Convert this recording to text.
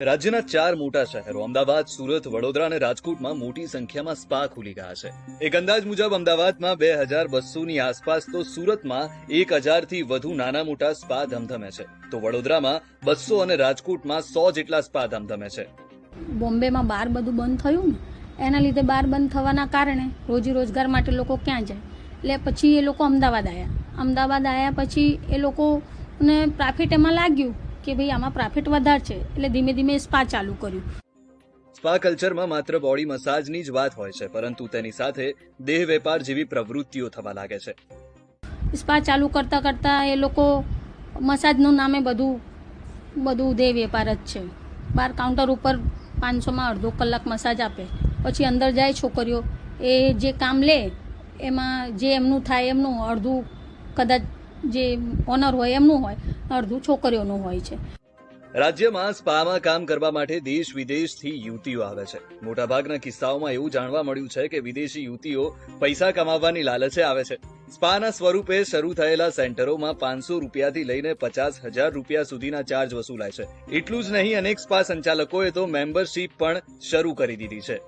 રાજ્યના ચાર મોટા શહેરો, અમદાવાદ, સુરત, વડોદરા અને રાજકોટમાં મોટી સંખ્યામાં સ્પા ખુલી ગયા છે. એક અંદાજ મુજબ અમદાવાદમાં બે હજાર બસોની આસપાસ તો સુરતમાં એક હજારથી વધુ નાના મોટા સ્પા ધમધમે છે. તો વડોદરામાં બસો અને રાજકોટમાં સો જેટલા સ્પા ધમધમે છે. બોમ્બેમાં બાર બધું બંધ થયું ને, એના લીધે બાર બંધ થવાના કારણે રોજી રોજગાર માટે લોકો ક્યાં જાય? એટલે પછી એ લોકો અમદાવાદ આવ્યા અમદાવાદ આવ્યા પછી એ લોકોને પ્રોફિટ એમાં લાગ્યું. કે ભાઈ આમાં પ્રોફિટ વધારે છે એટલે ધીમે ધીમે સ્પા ચાલુ કર્યું. સ્પા કલ્ચરમાં માત્ર બોડી મસાજની જ વાત હોય છે પરંતુ તેની સાથે દેહ વેપાર જેવી પ્રવૃત્તિઓ થવા લાગે છે. સ્પા ચાલુ કરતાં કરતાં એ લોકો મસાજનું નામે બધું બધું દેહ વેપાર જ છે. બાર કાઉન્ટર ઉપર પાંચસોમાં અડધો કલાક મસાજ આપે પછી અંદર જાય છોકરીઓ એ જે કામ લે એમાં જે એમનું થાય એમનું અડધું કદાચ જે ઓનર હોય એમનું હોય, અડધું છોકરીઓનું હોય છે. રાજ્યમાં સ્પામાં કામ કરવા માટે દેશ વિદેશથી યુવતીઓ આવે છે. મોટાભાગના કિસ્સાઓમાં એવું જાણવા મળ્યું છે કે વિદેશી યુવતીઓ પૈસા કમાવવાની લાલચે આવે છે. સ્પાના સ્વરૂપે શરૂ થયેલા સેન્ટરોમાં પાંચસો રૂપિયાથી લઈને પચાસ હજાર રૂપિયા સુધીના ચાર્જ વસૂલાય છે. એટલું જ નહીં, અનેક સ્પા સંચાલકોએ તો મેમ્બરશીપ પણ શરૂ કરી દીધી છે.